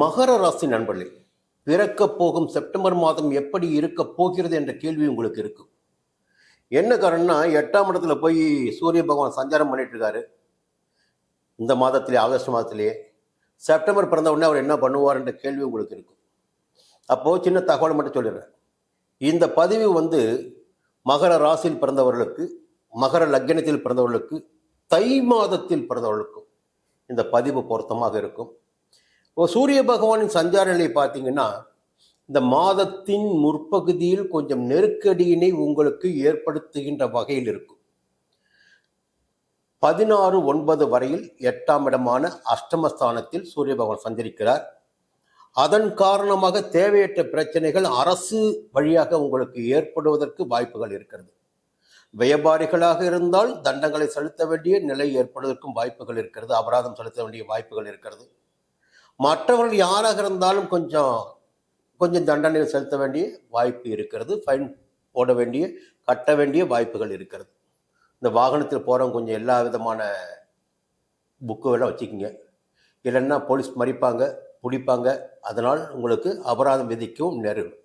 மகர ராசி நண்பர்களே பிறக்க போகும் செப்டம்பர் மாதம் எப்படி இருக்க போகிறது என்ற கேள்வி உங்களுக்கு இருக்கும் என்ன காரணம்னா எட்டாம் இடத்துல போய் சூரிய பகவான் சஞ்சாரம் பண்ணிட்டு இருக்காரு. இந்த மாதத்திலே ஆகஸ்ட் மாதத்திலேயே செப்டம்பர் பிறந்த உடனே அவர் என்ன பண்ணுவார் என்ற கேள்வி உங்களுக்கு இருக்கும் அப்போது சின்ன தகவல் மட்டும் சொல்லிடுறேன். இந்த பதிவு வந்து மகர ராசியில் பிறந்தவர்களுக்கு மகர லக்னத்தில் பிறந்தவர்களுக்கு தை மாதத்தில் பிறந்தவர்களுக்கும் இந்த பதிவு பொருத்தமாக இருக்கும். இப்போ சூரிய பகவானின் சஞ்சார நிலை பார்த்தீங்கன்னா இந்த மாதத்தின் முற்பகுதியில் கொஞ்சம் நெருக்கடியினை உங்களுக்கு ஏற்படுத்துகின்ற வகையில் இருக்கும். பதினாறு ஒன்பது வரையில் எட்டாம் இடமான அஷ்டமஸ்தானத்தில் சூரிய பகவான் சஞ்சரிக்கிறார். அதன் காரணமாக தேவையற்ற பிரச்சனைகள் அரசு வழியாக உங்களுக்கு ஏற்படுவதற்கு வாய்ப்புகள் இருக்கிறது. வியாபாரிகளாக இருந்தால் தண்டங்களை செலுத்த வேண்டிய நிலை ஏற்படுவதற்கும் வாய்ப்புகள் இருக்கிறது. அபராதம் செலுத்த வேண்டிய வாய்ப்புகள் இருக்கிறது. மற்றவர்கள் யாராக இருந்தாலும் கொஞ்சம் கொஞ்சம் தண்டனை செலுத்த வேண்டிய வாய்ப்பு இருக்கிறது. ஃபைன் போட வேண்டிய கட்ட வேண்டிய வாய்ப்புகள் இருக்கிறது. இந்த வாகனத்தில் போகிறவங்க கொஞ்சம் எல்லா விதமான புக்குகளை வச்சுக்கிங்க. இல்லைன்னா போலீஸ் மறிப்பாங்க பிடிப்பாங்க. அதனால் உங்களுக்கு அபராதம் விதிக்கவும் நேரிடும்.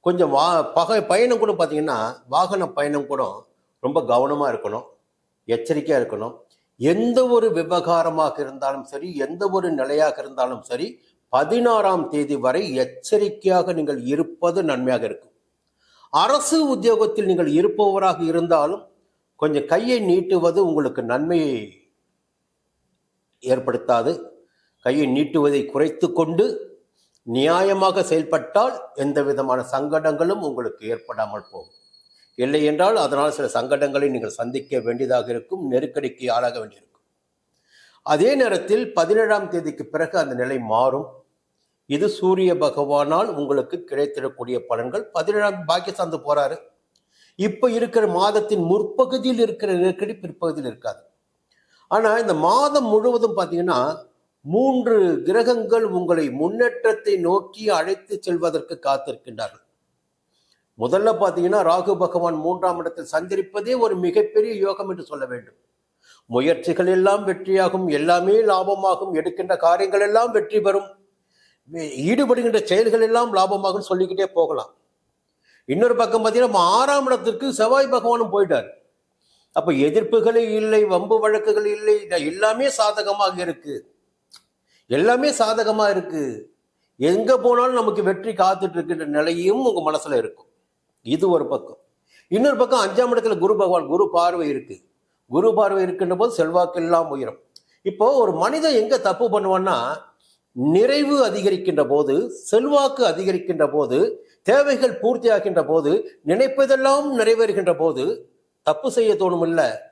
கொஞ்சம் வா பகை பயணம் கூட பார்த்தீங்கன்னா வாகன பயணம் கூட ரொம்ப கவனமாக இருக்கணும். எச்சரிக்கையாக இருக்கணும். எந்த ஒரு விவகாரமாக இருந்தாலும் சரி எந்த ஒரு நிலையாக இருந்தாலும் சரி பதினாறாம் தேதி வரை எச்சரிக்கையாக நீங்கள் இருப்பது நன்மையாக இருக்கும். அரசு உத்தியோகத்தில் நீங்கள் இருப்பவராக இருந்தாலும் கொஞ்சம் கையை நீட்டுவது உங்களுக்கு நன்மையை ஏற்படுத்தாது. கையை நீட்டுவதை குறைத்து கொண்டு நியாயமாக செயல்பட்டால் எந்த விதமான சங்கடங்களும் உங்களுக்கு ஏற்படாமல் போகும். இல்லை என்றால் அதனால் சில சங்கடங்களை நீங்கள் சந்திக்க வேண்டியதாக இருக்கும் நெருக்கடிக்கு ஆளாக வேண்டியிருக்கும். அதே நேரத்தில் பதினேழாம் தேதிக்கு பிறகு அந்த நிலை மாறும். இது சூரிய பகவானால் உங்களுக்கு கிடைத்திடக்கூடிய பலன்கள். பதினேழாம் பாக்கிய போறாரு. இப்போ இருக்கிற மாதத்தின் முற்பகுதியில் இருக்கிற நெருக்கடி பிற்பகுதியில் இருக்காது. ஆனால் இந்த மாதம் முழுவதும் பார்த்தீங்கன்னா மூன்று கிரகங்கள் உங்களை முன்னேற்றத்தை நோக்கி அழைத்து செல்வதற்கு காத்திருக்கின்றார்கள். முதல்ல பார்த்தீங்கன்னா ராகு பகவான் மூன்றாம் இடத்தில் சந்திரிப்பதே ஒரு மிகப்பெரிய யோகம் என்று சொல்ல வேண்டும். முயற்சிகள் எல்லாம் வெற்றியாகும் எல்லாமே லாபமாகும் எடுக்கின்ற காரியங்கள் எல்லாம் வெற்றி பெறும். ஈடுபடுகின்ற செயல்கள் எல்லாம் லாபமாகும் சொல்லிக்கிட்டே போகலாம். இன்னொரு பக்கம் பார்த்தீங்கன்னா நம்ம ஆறாம் இடத்திற்கு செவ்வாய் பகவானும் போயிட்டார். அப்ப எதிர்ப்புகளே இல்லை வம்பு வழக்குகள் இல்லை எல்லாமே சாதகமாக இருக்கு. எல்லாமே சாதகமா இருக்கு. எங்க போனாலும் நமக்கு வெற்றி காத்துட்டு இருக்கின்ற நிலையும் உங்க மனசுல இருக்கும். இது ஒரு பக்கம். இன்னொரு பக்கம் அஞ்சாம் இடத்துல குரு பகவான் குரு பார்வை இருக்கு. குரு பார்வை இருக்கின்ற போது செல்வாக்கு எல்லாம் உயரும். இப்போ ஒரு மனிதன் எங்க தப்பு பண்ணுவான்னா நிறைவு அதிகரிக்கின்ற போது செல்வாக்கு அதிகரிக்கின்ற போது தேவைகள் பூர்த்தியாகின்ற போது நினைப்பதெல்லாம் நிறைவேறுகின்ற போது தப்பு செய்ய தோணும் இல்ல.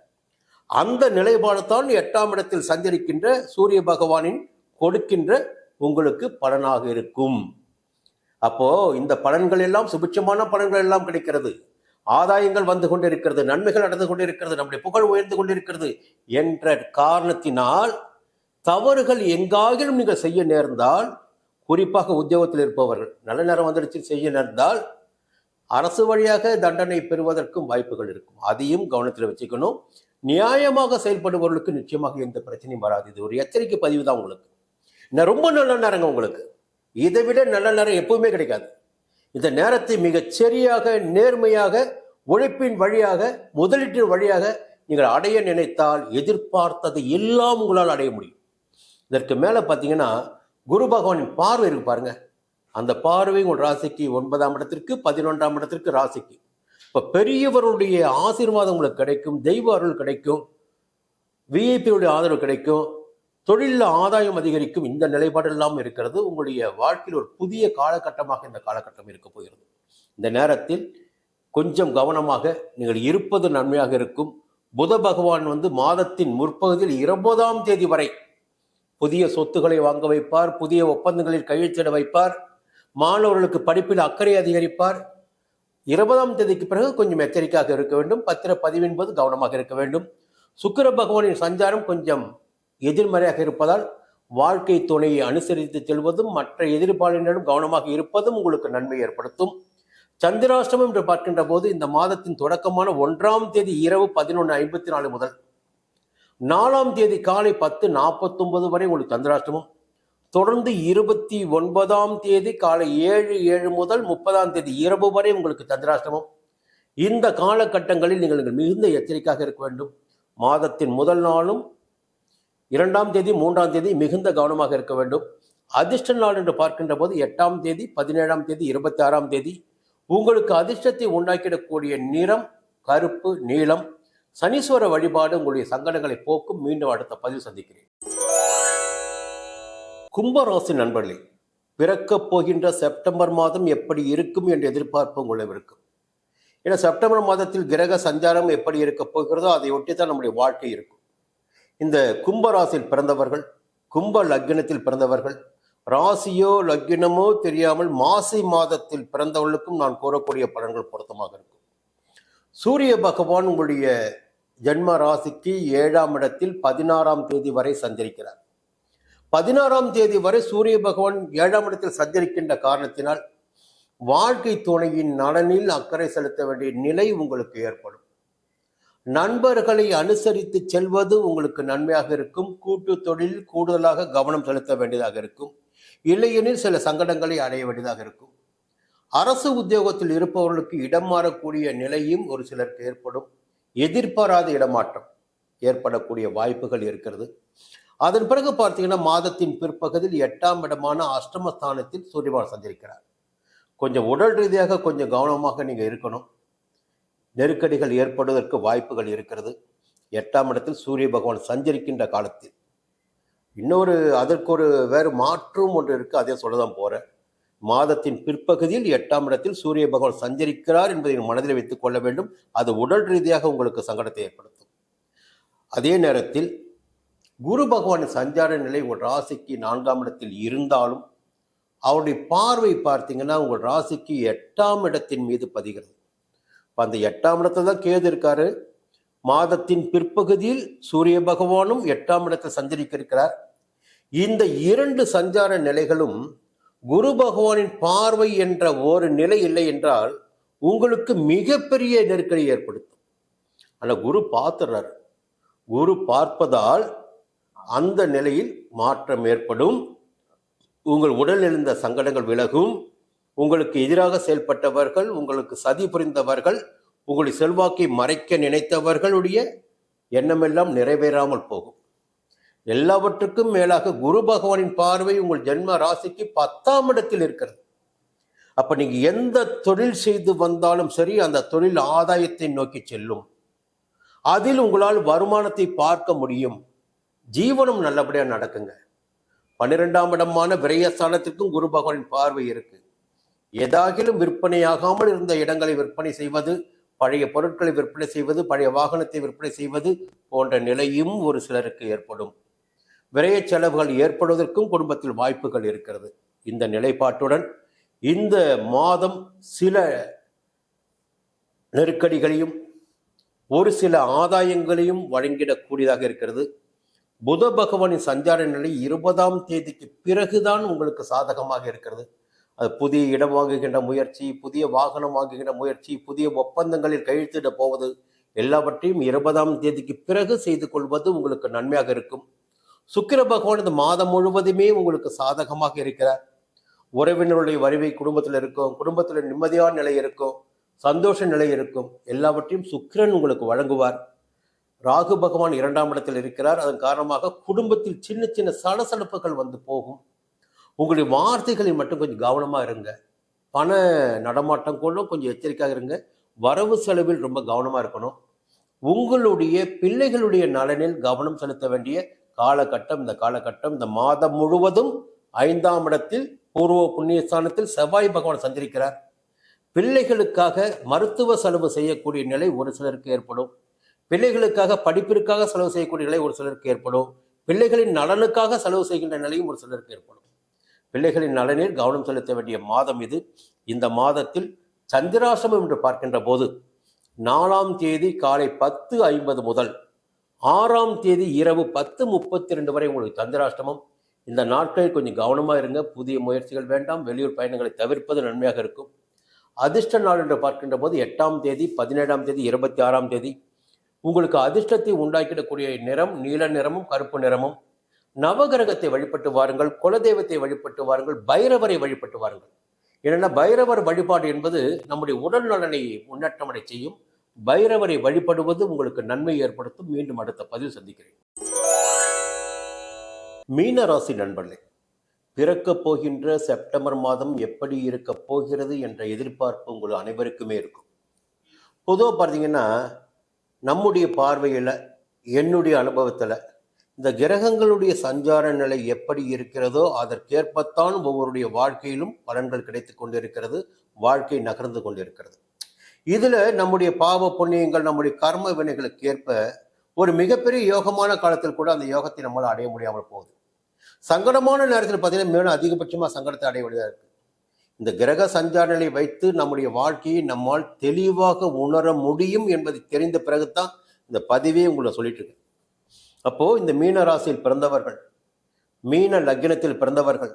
அந்த நிலைப்பாடுதான் எட்டாம் இடத்தில் சஞ்சரிக்கின்ற சூரிய பகவானின் கொடுக்கின்ற உங்களுக்கு பலனாக இருக்கும். அப்போ இந்த பலன்கள் எல்லாம் சுபிட்சமான பலன்கள் எல்லாம் கிடைக்கிறது. ஆதாயங்கள் வந்து கொண்டிருக்கிறது நன்மைகள் நடந்து கொண்டிருக்கிறது நம்முடைய புகழ் உயர்ந்து கொண்டிருக்கிறது என்ற காரணத்தினால் தவறுகள் எங்காகிலும் நீங்கள் செய்ய நேர்ந்தால் குறிப்பாக உத்தியோகத்தில் இருப்பவர்கள் நல்ல நேரம் வந்துடுச்சு செய்ய நேர்ந்தால் அரசு வழியாக தண்டனை பெறுவதற்கும் வாய்ப்புகள் இருக்கும். அதையும் கவனத்தில் வச்சுக்கணும். நியாயமாக செயல்படுபவர்களுக்கு நிச்சயமாக எந்த பிரச்சனையும் வராது. இது ஒரு எச்சரிக்கை பதிவு தான் உங்களுக்கு. ரொம்ப நல்ல நேரங்க உங்களுக்கு. இதை விட நல்ல நேரம் எப்பவுமே கிடைக்காது. இந்த நேரத்தை மிகச் சரியாக நேர்மையாக உழைப்பின் வழியாக முதலீட்டின் வழியாக நீங்கள் அடைய நினைத்தால் எதிர்பார்த்ததை எல்லாம் உங்களால் அடைய முடியும். இதற்கு மேலே பார்த்தீங்கன்னா குரு பகவானின் பார்வை இருக்கு பாருங்க. அந்த பார்வை உங்கள் ராசிக்கு ஒன்பதாம் இடத்திற்கு பதினொன்றாம் இடத்திற்கு ராசிக்கு. இப்போ பெரியவருடைய ஆசீர்வாதம் உங்களுக்கு கிடைக்கும் தெய்வ அருள் கிடைக்கும் விஐபியுடைய ஆதரவு கிடைக்கும் தொழிலில் ஆதாயம் அதிகரிக்கும் இந்த நிலைப்பாடு எல்லாம் இருக்கிறது. உங்களுடைய வாழ்க்கையில் ஒரு புதிய காலகட்டமாக இந்த காலகட்டம் இருக்க போகிறது. இந்த நேரத்தில் கொஞ்சம் கவனமாக நீங்கள் இருப்பது நன்மையாக இருக்கும். புத பகவான் வந்து மாதத்தின் முற்பகுதியில் இருபதாம் தேதி வரை புதிய சொத்துக்களை வாங்க வைப்பார் புதிய ஒப்பந்தங்களில் கையெழுத்திட வைப்பார் மாணவர்களுக்கு படிப்பில் அக்கறை அதிகரிப்பார். இருபதாம் தேதிக்கு பிறகு கொஞ்சம் எச்சரிக்கையாக இருக்க வேண்டும். பத்திர பதிவின் போது கவனமாக இருக்க வேண்டும். சுக்கர பகவானின் சஞ்சாரம் கொஞ்சம் எதிர்மறையாக இருப்பதால் வாழ்க்கை துணையை அனுசரித்து செல்வதும் மற்ற எதிர்ப்பாளினரிடம் கவனமாக இருப்பதும் உங்களுக்கு நன்மை ஏற்படுத்தும். சந்திராஷ்டமம் என்று பார்க்கின்ற போது இந்த மாதத்தின் தொடக்கமான ஒன்றாம் தேதி இரவு பதினொன்று ஐம்பத்தி நாலு முதல் நாலாம் தேதி காலை பத்து நாற்பத்தொன்பது வரை உங்களுக்கு சந்திராஷ்டமம். தொடர்ந்து இருபத்தி ஒன்பதாம் தேதி காலை ஏழு ஏழு முதல் முப்பதாம் தேதி இரவு வரை உங்களுக்கு சந்திராஷ்டமம். இந்த காலகட்டங்களில் நீங்கள் மிகுந்த எச்சரிக்கையாக இருக்க வேண்டும். மாதத்தின் முதல் நாளும் இரண்டாம் தேதி மூன்றாம் தேதி மிகுந்த கவனமாக இருக்க வேண்டும். அதிர்ஷ்ட நாள் என்று பார்க்கின்ற போது எட்டாம் தேதி பதினேழாம் தேதி இருபத்தி ஆறாம் தேதி உங்களுக்கு அதிர்ஷ்டத்தை உண்டாக்கிடக்கூடிய நிறம் கருப்பு நீளம் சனீஸ்வர வழிபாடு உங்களுடைய சங்கடங்களை போக்கும். மீண்டும் அடுத்த பதிவு சந்திக்கிறேன். கும்பராசி நண்பர்களே பிறக்கப் போகின்ற செப்டம்பர் மாதம் எப்படி இருக்கும் என்ற எதிர்பார்ப்பு உங்களிடம் இருக்கும் ஏன்னா செப்டம்பர் மாதத்தில் கிரக சஞ்சாரம் எப்படி இருக்க போகிறதோ அதை ஒட்டி தான் நம்முடைய வாழ்க்கை இருக்கும். இந்த கும்பராசியில் பிறந்தவர்கள் கும்ப லக்னத்தில் பிறந்தவர்கள் ராசியோ லக்னமோ தெரியாமல் மாசி மாதத்தில் பிறந்தவர்களுக்கும் நான் கூறக்கூடிய பலன்கள் பொருத்தமாக இருக்கும். சூரிய பகவான் உங்களுடைய ஜென்ம ராசிக்கு ஏழாம் இடத்தில் பதினாறாம் தேதி வரை சஞ்சரிக்கிறார். பதினாறாம் தேதி வரை சூரிய பகவான் ஏழாம் இடத்தில் சஞ்சரிக்கின்ற காரணத்தினால் வாழ்க்கை துணையின் நலனில் அக்கறை செலுத்த வேண்டிய நிலை உங்களுக்கு ஏற்படும். நண்பர்களை அனுசரித்து செல்வது உங்களுக்கு நன்மையாக இருக்கும். கூட்டு தொழில் கூடுதலாக கவனம் செலுத்த வேண்டியதாக இருக்கும். இல்லையெனில் சில சங்கடங்களை அடைய வேண்டியதாக இருக்கும். அரசு உத்தியோகத்தில் இருப்பவர்களுக்கு இடம் மாறக்கூடிய நிலையும் ஒரு சிலருக்கு ஏற்படும். எதிர்பாராத இடமாற்றம் ஏற்படக்கூடிய வாய்ப்புகள் இருக்கிறது. அதன் பிறகு பார்த்தீங்கன்னா மாதத்தின் பிற்பகுதியில் எட்டாம் இடமான அஷ்டமஸ்தானத்தில் சூரியவான் சந்திருக்கிறார் கொஞ்சம் உடல் ரீதியாக கொஞ்சம் கவனமாக நீங்கள் இருக்கணும். நெருக்கடிகள் ஏற்படுவதற்கு வாய்ப்புகள் இருக்கிறது. எட்டாம் இடத்தில் சூரிய பகவான் சஞ்சரிக்கின்ற காலத்தில். இன்னொரு அதற்கு ஒரு வேறு மாற்றும் ஒன்று இருக்குது அதே சொல்ல தான் மாதத்தின் பிற்பகுதியில் எட்டாம் இடத்தில் சூரிய பகவான் சஞ்சரிக்கிறார் என்பதை மனதில் வைத்துக் கொள்ள வேண்டும். அது உடல் ரீதியாக உங்களுக்கு சங்கடத்தை ஏற்படுத்தும். அதே நேரத்தில் குரு பகவானின் சஞ்சார நிலை உங்கள் ராசிக்கு நான்காம் இடத்தில் இருந்தாலும் அவருடைய பார்வை பார்த்தீங்கன்னா உங்கள் ராசிக்கு எட்டாம் இடத்தின் மீது பதிகிறது. இப்போ அந்த எட்டாம் இடத்துல தான் கேது இருக்காரு. மாதத்தின் பிற்பகுதியில் சூரிய பகவானும் எட்டாம் இடத்தை சஞ்சரிக்க இருக்கிறார் இந்த இரண்டு சஞ்சார நிலைகளும் குரு பகவானின் பார்வை என்ற ஒரு நிலை இல்லை என்றால் உங்களுக்கு மிகப்பெரிய நெருக்கடி ஏற்படுத்தும். ஆனால் குரு பார்த்துறாரு. குரு பார்ப்பதால் அந்த நிலையில் மாற்றம் ஏற்படும். உங்கள் உடல் எழுந்த சங்கடங்கள் விலகும். உங்களுக்கு எதிராக செயல்பட்டவர்கள் உங்களுக்கு சதி புரிந்தவர்கள் உங்களுடைய செல்வாக்கை மறைக்க நினைத்தவர்களுடைய எண்ணமெல்லாம் நிறைவேறாமல் போகும். எல்லாவற்றுக்கும் மேலாக குரு பகவானின் பார்வை உங்கள் ஜென்ம ராசிக்கு பத்தாம் இடத்தில் இருக்கிறது. அப்ப நீங்க எந்த தொழில் செய்து வந்தாலும் சரி அந்த தொழில் ஆதாயத்தை நோக்கி செல்லும். அதில் உங்களால் வருமானத்தை பார்க்க முடியும். ஜீவனம் நல்லபடியாக நடக்குங்க. பன்னிரெண்டாம் இடமான விரயஸ்தானத்திற்கும் குரு பகவானின் பார்வை இருக்குது ஏதாகிலும் விற்பனையாகாமல் இருந்த இடங்களை விற்பனை செய்வது பழைய பொருட்களை விற்பனை செய்வது பழைய வாகனத்தை விற்பனை செய்வது போன்ற நிலையும் ஒரு சிலருக்கு ஏற்படும். விரைய செலவுகள் ஏற்படுவதற்கும் குடும்பத்தில் வாய்ப்புகள் இருக்கிறது. இந்த நிலைப்பாட்டுடன் இந்த மாதம் சில நெருக்கடிகளையும் ஒரு சில ஆதாயங்களையும் வழங்கிடக்கூடியதாக இருக்கிறது. புத பகவானின் சஞ்சார நிலை இருபதாம் தேதிக்கு பிறகுதான் உங்களுக்கு சாதகமாக இருக்கிறது. அது புதிய இடம் வாங்குகின்ற முயற்சி புதிய வாகனம் வாங்குகின்ற முயற்சி புதிய ஒப்பந்தங்களில் கையெழுத்திட போவது எல்லாவற்றையும் இருபதாம் தேதிக்கு பிறகு செய்து கொள்வது உங்களுக்கு நன்மையாக இருக்கும். சுக்கிர பகவான் இந்த மாதம் முழுவதுமே உங்களுக்கு சாதகமாக இருக்கிறார். உறவினருடைய வருவை குடும்பத்தில் இருக்கும் குடும்பத்தில் நிம்மதியான நிலை இருக்கும் சந்தோஷ நிலை இருக்கும். எல்லாவற்றையும் சுக்கிரன் உங்களுக்கு வழங்குவார். ராகு பகவான் இரண்டாம் இடத்தில் இருக்கிறார். அதன் காரணமாக குடும்பத்தில் சின்ன சின்ன சலசலப்புகள் வந்து போகும். உங்களுடைய வார்த்தைகளை மட்டும் கொஞ்சம் கவனமாக இருங்க. பண நடமாட்டம் கூட கொஞ்சம் எச்சரிக்கையாக இருங்க. வரவு செலவில் ரொம்ப கவனமாக இருக்கணும். உங்களுடைய பிள்ளைகளுடைய நலனில் கவனம் செலுத்த வேண்டிய காலகட்டம் இந்த காலகட்டம் இந்த மாதம் முழுவதும் ஐந்தாம் இடத்தில் பூர்வ புண்ணியஸ்தானத்தில் செவ்வாய் பகவான் சஞ்சரிக்கிறார். பிள்ளைகளுக்காக மருத்துவ செலவு செய்யக்கூடிய நிலை ஒரு சிலருக்கு ஏற்படும். பிள்ளைகளுக்காக படிப்பிற்காக செலவு செய்யக்கூடிய நிலை ஒரு சிலருக்கு ஏற்படும். பிள்ளைகளின் நலனுக்காக செலவு செய்கின்ற நிலையும் ஒரு சிலருக்கு ஏற்படும். பிள்ளைகளின் நலனில் கவனம் செலுத்த வேண்டிய மாதம் இது. இந்த மாதத்தில் சந்திராசமம் என்று பார்க்கின்ற போது நாலாம் தேதி காலை பத்து ஐம்பது முதல் ஆறாம் தேதி இரவு பத்து முப்பத்தி ரெண்டு வரை உங்களுக்கு சந்திராஷ்டமம் இந்த நாட்களில் கொஞ்சம் கவனமாக இருங்க. புதிய முயற்சிகள் வேண்டாம். வெளியூர் பயணங்களை தவிர்ப்பது நன்மையாக இருக்கும். அதிர்ஷ்ட நாள் என்று பார்க்கின்ற போது எட்டாம் தேதி பதினேழாம் தேதி இருபத்தி ஆறாம் தேதி. உங்களுக்கு அதிர்ஷ்டத்தை உண்டாக்கிடக்கூடிய நிறம் நீல நிறமும் கருப்பு நிறமும். நவகிரகத்தை வழிபட்டு வாருங்கள் குலதெய்வத்தை வழிபட்டு வாருங்கள் பைரவரை வழிபட்டு வாருங்கள். ஏன்னா பைரவர் வழிபாடு என்பது நம்முடைய உடல் நலனை முன்னேற்றமடை செய்யும். பைரவரை வழிபடுவது உங்களுக்கு நன்மை ஏற்படுத்தும். மீண்டும் அடுத்த பதிவு சந்திக்கிறேன். மீன ராசி நண்பர்களே பிறக்கப் போகின்ற செப்டம்பர் மாதம் எப்படி இருக்கப் போகிறது என்ற எதிர்பார்ப்பு உங்கள் அனைவருக்குமே இருக்கும். பொதுவாக பார்த்தீங்கன்னா நம்முடைய பார்வையில் என்னுடைய அனுபவத்தில் இந்த கிரகங்களுடைய சஞ்சார நிலை எப்படி இருக்கிறதோ அதற்கேற்பத்தான் ஒவ்வொருடைய வாழ்க்கையிலும் பலன்கள் கிடைத்து கொண்டிருக்கிறது வாழ்க்கை நகர்ந்து கொண்டிருக்கிறது. இதில் நம்முடைய பாவ புண்ணியங்கள் நம்முடைய கர்ம வினைகளுக்கு ஏற்ப ஒரு மிகப்பெரிய யோகமான காலத்தில் கூட அந்த யோகத்தை நம்மளால் அடைய முடியாமல் போகுது. சங்கடமான நேரத்தில் பார்த்தீங்கன்னா மேலும் அதிகபட்சமாக சங்கடத்தை அடைய வேண்டியதாக இந்த கிரக சஞ்சார நிலை வைத்து நம்முடைய வாழ்க்கையை நம்மால் தெளிவாக உணர முடியும் என்பதை தெரிந்த பிறகுதான் இந்த பதிவே உங்களை சொல்லிட்டு இருக்கேன் அப்போ இந்த மீன ராசியில் பிறந்தவர்கள் மீன லக்கினத்தில் பிறந்தவர்கள்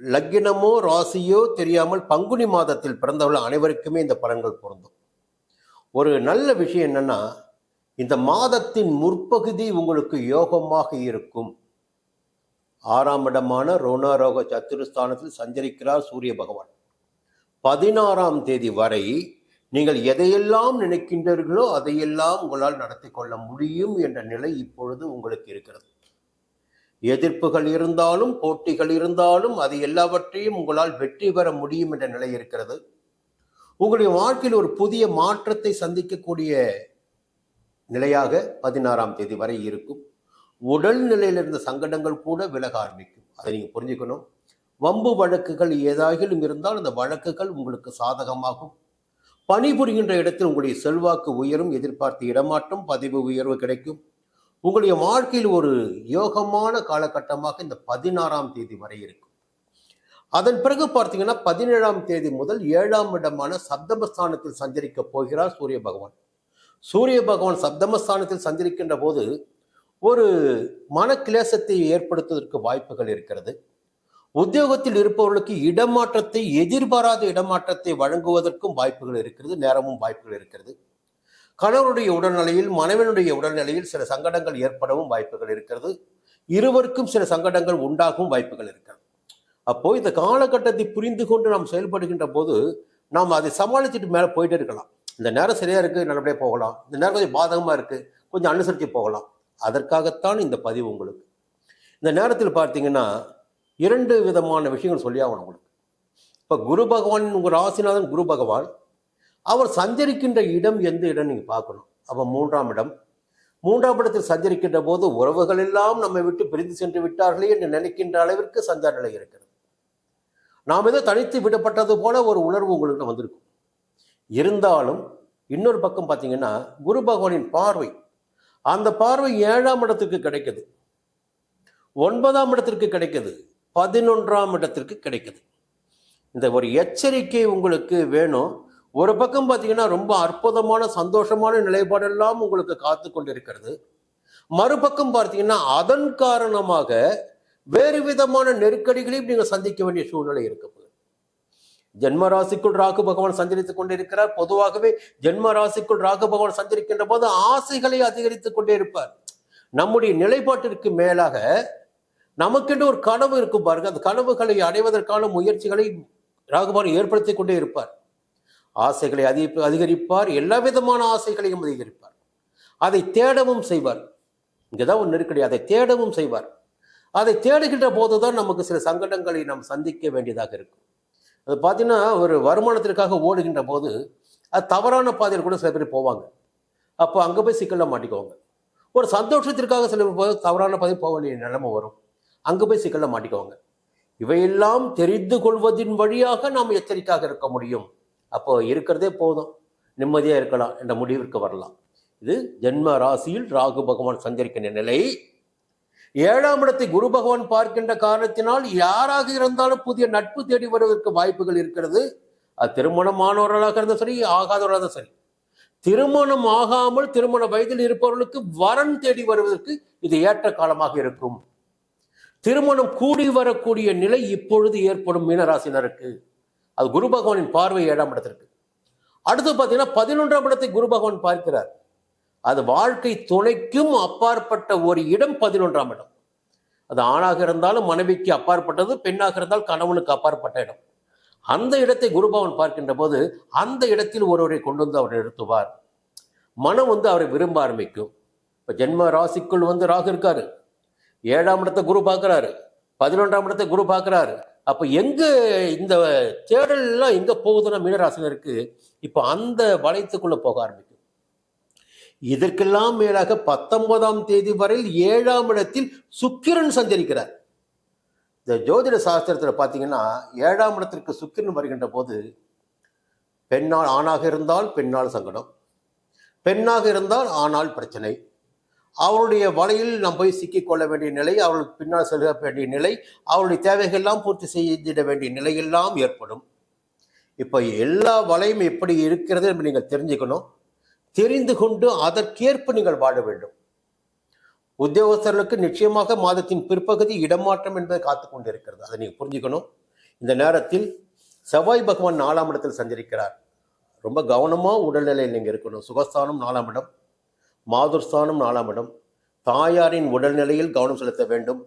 லக்கினமோ ராசியோ தெரியாமல் பங்குனி மாதத்தில் பிறந்தவர்கள் அனைவருக்குமே இந்த பலன்கள் பொருந்தும். ஒரு நல்ல விஷயம் என்னன்னா இந்த மாதத்தின் முற்பகுதி உங்களுக்கு யோகமாக இருக்கும். ஆறாம் இடமான ரோணாரோக சத்துருஸ்தானத்தில் சஞ்சரிக்கிறார் சூரிய பகவான். பதினாறாம் தேதி வரை நீங்கள் எதையெல்லாம் நினைக்கின்றீர்களோ அதையெல்லாம் உங்களால் நடத்தி கொள்ள முடியும் என்ற நிலை இப்பொழுது உங்களுக்கு இருக்கிறது. எதிர்ப்புகள் இருந்தாலும் போட்டிகள் இருந்தாலும் அது எல்லாவற்றையும் உங்களால் வெற்றி பெற முடியும் என்ற நிலை இருக்கிறது. உங்களுடைய வாழ்க்கையில் ஒரு புதிய மாற்றத்தை சந்திக்கக்கூடிய நிலையாக பதினாறாம் தேதி வரை இருக்கும். உடல் நிலையில் இருந்த சங்கடங்கள் கூட விலக ஆரம்பிக்கும். அதை நீங்க புரிஞ்சுக்கணும். வம்பு வழக்குகள் ஏதாகிலும் இருந்தால் அந்த வழக்குகள் உங்களுக்கு சாதகமாகும். பணிபுரிகின்ற இடத்தில் உங்களுடைய செல்வாக்கு உயரும் எதிர்பார்த்த இடமாற்றம் பதிவு உயர்வு கிடைக்கும். உங்களுடைய வாழ்க்கையில் ஒரு யோகமான காலகட்டமாக இந்த பதினாறாம் தேதி வரை இருக்கும். அதன் பிறகு பார்த்தீங்கன்னா பதினேழாம் தேதி முதல் ஏழாம் இடமான சப்தமஸ்தானத்தில் சஞ்சரிக்க போகிறார் சூரிய பகவான். சூரிய பகவான் சப்தமஸ்தானத்தில் சஞ்சரிக்கின்ற போது ஒரு மனக்கிலேசத்தை ஏற்படுத்துவதற்கு வாய்ப்புகள் இருக்கிறது. உத்தியோகத்தில் இருப்பவர்களுக்கு இடமாற்றத்தை எதிர்பாராத இடமாற்றத்தை வழங்குவதற்கும் வாய்ப்புகள் இருக்கிறது நேரமும் வாய்ப்புகள் இருக்கிறது. கணவனுடைய உடல்நிலையில் மனைவனுடைய உடல்நிலையில் சில சங்கடங்கள் ஏற்படவும் வாய்ப்புகள் இருக்கிறது. இருவருக்கும் சில சங்கடங்கள் உண்டாகும் வாய்ப்புகள் இருக்கிறது. அப்போ இந்த காலகட்டத்தை புரிந்து கொண்டு நாம் செயல்படுகின்ற போது நாம் அதை சமாளிச்சுட்டு மேலே போயிட்டே இருக்கலாம். இந்த நேரம் சரியா இருக்கு நல்லபடியாக போகலாம். இந்த நேரம் கொஞ்சம் பாதகமா இருக்கு கொஞ்சம் அனுசரித்து போகலாம். அதற்காகத்தான் இந்த பதிவு உங்களுக்கு. இந்த நேரத்தில் பார்த்தீங்கன்னா இரண்டு விதமான விஷயங்கள் சொல்லி ஆகணும் உங்களுக்கு. இப்போ குரு பகவான் உங்கள் ராசிநாதன் குரு பகவான் அவர் சஞ்சரிக்கின்ற இடம் எந்த இடம் நீங்கள் பார்க்கணும்? அப்போ மூன்றாம் இடம். மூன்றாம் இடத்தில் சஞ்சரிக்கின்ற போது உறவுகள் எல்லாம் நம்மை விட்டு பிரிந்து சென்று விட்டார்களே என்று நினைக்கின்ற அளவிற்கு சஞ்சார நிலை இருக்கிறது. நாம் ஏதோ தனித்து விடப்பட்டது போல ஒரு உணர்வு உங்களுக்கு வந்திருக்கும். இருந்தாலும் இன்னொரு பக்கம் பார்த்தீங்கன்னா குரு பகவானின் பார்வை அந்த பார்வை ஏழாம் இடத்துக்கு கிடைக்குது. ஒன்பதாம் இடத்திற்கு கிடைக்குது. பதினொன்றாம் இடத்திற்கு கிடைக்குது. இந்த ஒரு எச்சரிக்கை உங்களுக்கு வேணும். ஒரு பக்கம் பார்த்தீங்கன்னா ரொம்ப அற்புதமான சந்தோஷமான நிலைப்பாடெல்லாம் உங்களுக்கு காத்து கொண்டிருக்கிறது. மறுபக்கம் பார்த்தீங்கன்னா அதன் காரணமாக வேறு விதமான நெருக்கடிகளையும் நீங்கள் சந்திக்க வேண்டிய சூழ்நிலை இருக்க போகுது. ஜென்ம ராசிக்குள் ராகு பகவான் சஞ்சரித்துக் கொண்டிருக்கிறார். பொதுவாகவே ஜென்ம ராசிக்குள் ராகு பகவான் சஞ்சரிக்கின்ற போது ஆசைகளை அதிகரித்துக் கொண்டே இருப்பார். நம்முடைய நிலைப்பாட்டிற்கு மேலாக நமக்கென்று ஒரு கனவு இருக்கும் பாருங்க. அந்த கனவுகளை அடைவதற்கான முயற்சிகளை ராகுபான் ஏற்படுத்தி கொண்டே இருப்பார். ஆசைகளை அதிக அதிகரிப்பார். எல்லா விதமான ஆசைகளையும் அதிகரிப்பார். அதை தேடவும் செய்வார். இங்கதான் ஒரு நெருக்கடி. அதை தேடவும் செய்வார். அதை தேடுகின்ற போது தான் நமக்கு சில சங்கடங்களை நாம் சந்திக்க வேண்டியதாக இருக்கும். அது பார்த்தீங்கன்னா ஒரு வருமானத்திற்காக ஓடுகின்ற போது அது தவறான பாதையில் கூட சில பேர் போவாங்க. அப்போ அங்கே போய் சிக்கலில் மாட்டிக்குவாங்க. ஒரு சந்தோஷத்திற்காக சில பேர் தவறான பாதை போக வேண்டிய நிலைமை வரும். அங்கே போய் சிக்கலில் மாட்டிக்குவாங்க. இவையெல்லாம் தெரிந்து கொள்வதின் வழியாக நாம் எச்சரிக்கையாக இருக்க முடியும். அப்போ இருக்கிறதே போதும். நிம்மதியாக இருக்கலாம் என்ற முடிவிற்கு வரலாம். இது ஜென்ம ராசியில் ராகு பகவான் சஞ்சரிக்கின்ற நிலை. ஏழாம் இடத்தை குரு பகவான் பார்க்கின்ற காரணத்தினால் யாராக இருந்தாலும் புதிய நட்பு தேடி வருவதற்கு வாய்ப்புகள் இருக்கிறது. அது திருமணமானவர்களாக இருந்தால் சரி ஆகாதவர்களாக இருந்தால் சரி. திருமணம் ஆகாமல் திருமண வயதில் இருப்பவர்களுக்கு வரன் தேடி வருவதற்கு இது ஏற்ற காலமாக இருக்கும். திருமணம் கூடி வரக்கூடிய நிலை இப்பொழுது ஏற்படும் மீனராசினருக்கு அது குரு பகவானின் பார்வை ஏழாம் இடத்திற்கு. அடுத்து பார்த்தீங்கன்னா பதினொன்றாம் இடத்தை குரு பகவான் பார்க்கிறார். அது வாழ்க்கை துணைக்கும் அப்பாற்பட்ட ஒரு இடம் பதினொன்றாம் இடம். அது ஆணாக இருந்தாலும் மனைவிக்கு அப்பாற்பட்டது பெண்ணாக இருந்தால் கணவனுக்கு அப்பாற்பட்ட இடம். அந்த இடத்தை குருபவன் பார்க்கின்ற போது அந்த இடத்தில் ஒருவரை கொண்டு வந்து அவர் நிறுத்துவார். மனம் வந்து அவரை விரும்ப ஆரம்பிக்கும் இப்போ ஜென்ம ராசிக்குள் வந்து ராகு இருக்காரு. ஏழாம் இடத்தை குரு பார்க்குறாரு பதினொன்றாம் இடத்தை குரு பார்க்குறாரு. அப்போ எங்கே இந்த தேடல்லாம் எங்கே போகுதுன்னா மீனராசினருக்கு இப்போ அந்த வளையத்துக்குள்ளே போக ஆரம்பிக்கும். இதற்கெல்லாம் மேலாக பத்தொன்பதாம் தேதி வரையில் ஏழாம் இடத்தில் சுக்கிரன் சஞ்சரிக்கிறார். இந்த ஜோதிட சாஸ்திரத்தில் பார்த்தீங்கன்னா ஏழாம் இடத்திற்கு சுக்கிரன் வருகின்ற போது பெண்ணால் ஆணாக இருந்தால் பெண்ணால் சங்கடம் பெண்ணாக இருந்தால் ஆனால் பிரச்சனை அவருடைய வலையில் நாம் போய் சிக்கிக்கொள்ள வேண்டிய நிலை அவர்களுக்கு பின்னால் செல்ல வேண்டிய நிலை அவருடைய தேவைகள்லாம் பூர்த்தி செய்திட வேண்டிய நிலையெல்லாம் ஏற்படும். இப்போ எல்லா வலையும் எப்படி இருக்கிறது என்று நீங்கள் தெரிஞ்சுக்கணும். தெரிந்து கொண்டு அதற்கேற்ப நீங்கள் வாழ வேண்டும். உத்தியோகஸ்தர்களுக்கு நிச்சயமாக மாதத்தின் பிற்பகுதி இடமாற்றம் என்பதை காத்து கொண்டிருக்கிறது. அதை நீங்கள் புரிஞ்சுக்கணும். இந்த நேரத்தில் செவ்வாய் பகவான் நாலாம் இடத்தில் சஞ்சரிக்கிறார். ரொம்ப கவனமாக உடல்நிலையில் நீங்கள் இருக்கணும். சுகஸ்தானம் நாலாம் இடம். மாதுர்ஸ்தானம் நாலாம் இடம். தாயாரின் உடல்நிலையில் கவனம் செலுத்த வேண்டும்.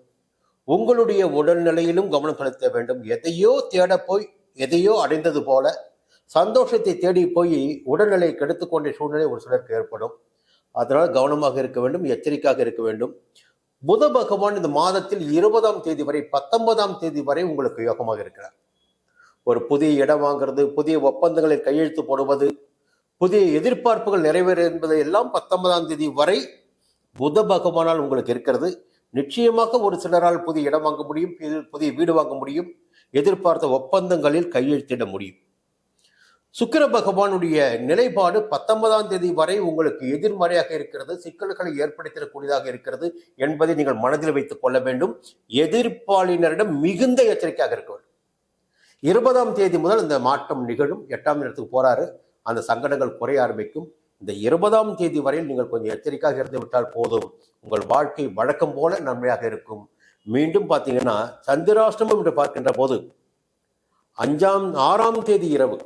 உங்களுடைய உடல்நிலையிலும் கவனம் செலுத்த வேண்டும். எதையோ தேட போய் எதையோ அடைந்தது போல சந்தோஷத்தை தேடி போய் உடல்நிலை கெடுத்துக்கொண்ட சூழ்நிலை ஒரு சிலருக்கு ஏற்படும். அதனால் கவனமாக இருக்க வேண்டும் எச்சரிக்கையாக இருக்க வேண்டும். புத பகவான் இந்த மாதத்தில் இருபதாம் தேதி வரை பத்தொன்பதாம் தேதி வரை உங்களுக்கு யோகமாக இருக்கிறார். ஒரு புதிய இடம் வாங்குறது புதிய ஒப்பந்தங்களில் கையெழுத்து போடுவது புதிய எதிர்பார்ப்புகள் நிறைவேற என்பதை எல்லாம் பத்தொன்பதாம் தேதி வரை புத பகவானால் உங்களுக்கு இருக்கிறது. நிச்சயமாக ஒரு சிலரால் புதிய இடம் வாங்க முடியும் புதிய- புதிய வீடு வாங்க முடியும் எதிர்பார்த்த ஒப்பந்தங்களில் கையெழுத்திட முடியும். சுக்கிர பகவானுடைய நிலைப்பாடு பத்தொன்பதாம் தேதி வரை உங்களுக்கு எதிர்மறையாக இருக்கிறது சிக்கல்களை ஏற்படுத்தக்கூடியதாக இருக்கிறது என்பதை நீங்கள் மனதில் வைத்துக் கொள்ள வேண்டும். எதிர்ப்பாளினரிடம் மிகுந்த எச்சரிக்கையாக இருக்க வேண்டும். இருபதாம் தேதி முதல் இந்த மாற்றம் நிகழும். எட்டாம் இடத்துக்கு போறாரு. அந்த சங்கடங்கள் குறைய ஆரம்பிக்கும். இந்த இருபதாம் தேதி வரையில் நீங்கள் கொஞ்சம் எச்சரிக்கையாக இருந்து விட்டால் போதும். உங்கள் வாழ்க்கை வழக்கம் போல நன்மையாக இருக்கும். மீண்டும் பார்த்தீங்கன்னா சந்திராஷ்டமம் என்று பார்க்கின்ற போது அஞ்சாம் ஆறாம் தேதி இரவு.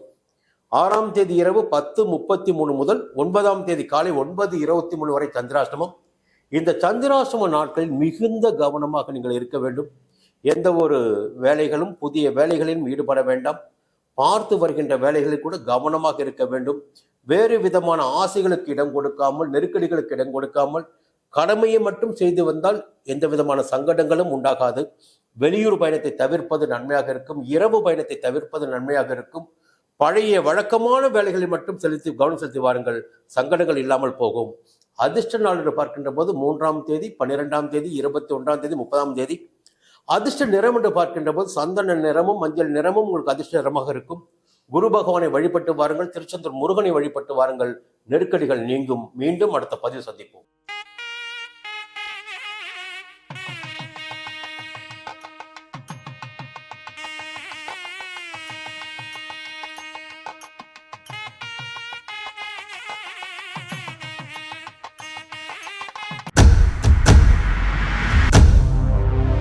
ஆறாம் தேதி இரவு பத்து முப்பத்தி மூணு முதல் ஒன்பதாம் தேதி காலை ஒன்பது இருபத்தி மூணு வரை சந்திராஷ்டமம். இந்த சந்திராஷ்டம நாட்களில் மிகுந்த கவனமாக நீங்கள் இருக்க வேண்டும். எந்த ஒரு வேலைகளும் புதிய வேலைகளிலும் ஈடுபட வேண்டாம். பார்த்து வருகின்ற வேலைகளில் கூட கவனமாக இருக்க வேண்டும். வேறு விதமான ஆசைகளுக்கு இடம் கொடுக்காமல் நெருக்கடிகளுக்கு இடம் கொடுக்காமல் கடமையை மட்டும் செய்து வந்தால் எந்த விதமான சங்கடங்களும் உண்டாகாது. வெளியூர் பயணத்தை தவிர்ப்பது நன்மையாக இருக்கும். இரவு பயணத்தை தவிர்ப்பது நன்மையாக இருக்கும். பழைய வழக்கமான வேலைகளை மட்டும் செலுத்தி கவனம் செலுத்தி வாருங்கள். சங்கடங்கள் இல்லாமல் போகும். அதிர்ஷ்ட நாள் என்று பார்க்கின்ற போது மூன்றாம் தேதி பன்னிரெண்டாம் தேதி இருபத்தி ஒன்றாம் தேதி முப்பதாம் தேதி அதிர்ஷ்ட நிறம் என்று பார்க்கின்ற போது சந்தன நிறமும் மஞ்சள் நிறமும் உங்களுக்கு அதிர்ஷ்ட நிறமாக இருக்கும். குரு பகவானை வழிபட்டு வாருங்கள். திருச்செந்தூர் முருகனை வழிபட்டு வாருங்கள். நெருக்கடிகள் நீங்கும். மீண்டும் அடுத்த பதிவு சந்திப்போம்.